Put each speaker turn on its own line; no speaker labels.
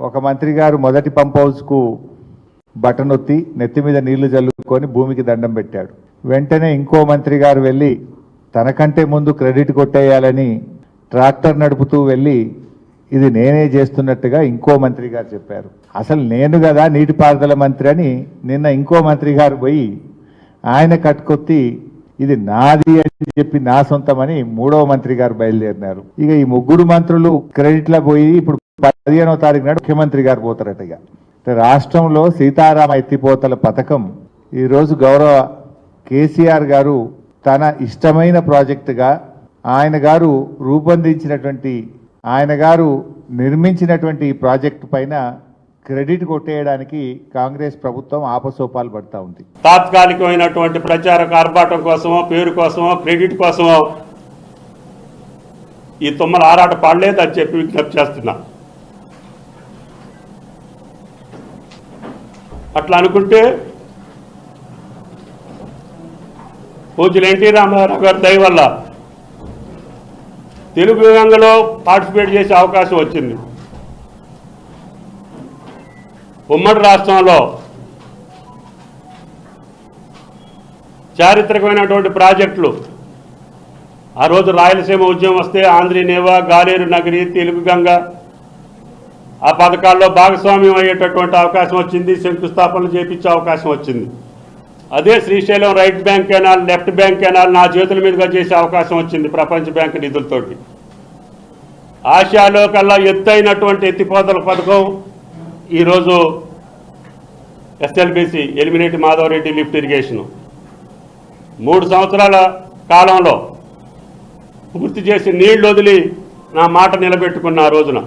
ఒక మంత్రి గారు మొదటి పంప్ హౌస్కు బటన్ ఒత్తి నెత్తి మీద నీళ్ళు చల్లుకొని భూమికి దండం పెట్టాడు. వెంటనే ఇంకో మంత్రి గారు వెళ్ళి తనకంటే ముందు క్రెడిట్ కొట్టేయాలని ట్రాక్టర్ నడుపుతూ వెళ్ళి ఇది నేనే చేస్తున్నట్టుగా ఇంకో మంత్రి గారు చెప్పారు. అసలు నేను కదా నీటిపారుదల మంత్రి అని నిన్న ఇంకో మంత్రి గారు పోయి ఆయన కట్టుకొత్తి ఇది నాది అని చెప్పి నా సొంతమని మూడవ మంత్రి గారు బయలుదేరినారు. ఇక ఈ ముగ్గురు మంత్రులు క్రెడిట్లో పోయి ఇప్పుడు పదిహేనో తారీఖు నాడు ముఖ్యమంత్రి గారు పోతారట ఇక. రాష్ట్రంలో సీతారామ ఎత్తిపోతల పథకం ఈరోజు గౌరవ కేసీఆర్ గారు తన ఇష్టమైన ప్రాజెక్టుగా ఆయన గారు రూపొందించినటువంటి ఆయన గారు నిర్మించినటువంటి ఈ ప్రాజెక్టు పైన క్రెడిట్ కొట్టేయడానికి కాంగ్రెస్ ప్రభుత్వం ఆపసోపాలు పడతా ఉంది.
తాత్కాలికమైనటువంటి ప్రచార కార్బాటం కోసమో పేరు కోసమో క్రెడిట్ కోసమో ఈ తుమ్మల ఆరాట పాడలేదు అని చెప్పి విజ్ఞప్తి చేస్తున్నా. అట్లా అనుకుంటే పూజలు ఎన్టీ రామారావు గారి దయ వల్ల తెలుగు రంగంలో పార్టిసిపేట్ చేసే అవకాశం వచ్చింది. ఉమ్మడి రాష్ట్రంలో చారిత్రకమైనటువంటి ప్రాజెక్టులు ఆ రోజు రాయలసీమ ఉద్యమం వస్తే ఆంధ్రీ నేవా గాలేరు నగరి తెలుగు గంగ ఆ పథకాల్లో భాగస్వామ్యం అయ్యేటటువంటి అవకాశం వచ్చింది శంకుస్థాపనలు చేపించే అవకాశం వచ్చింది. అదే Srisailam right bank canal left bank canal నా చేతుల మీదుగా చేసే అవకాశం వచ్చింది ప్రపంచ బ్యాంక్ నిధులతోటి. ఆసియాలో కల్లా ఎత్తైనటువంటి ఎత్తిపోతల పథకం ఈరోజు SLBC Elimineti Madhavareddy lift irrigation. మూడు సంవత్సరాల కాలంలో పూర్తి చేసి నీళ్ళు వదిలి నా మాట నిలబెట్టుకున్న ఆ రోజున